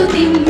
দুদিন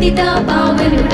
పిత పావనుడే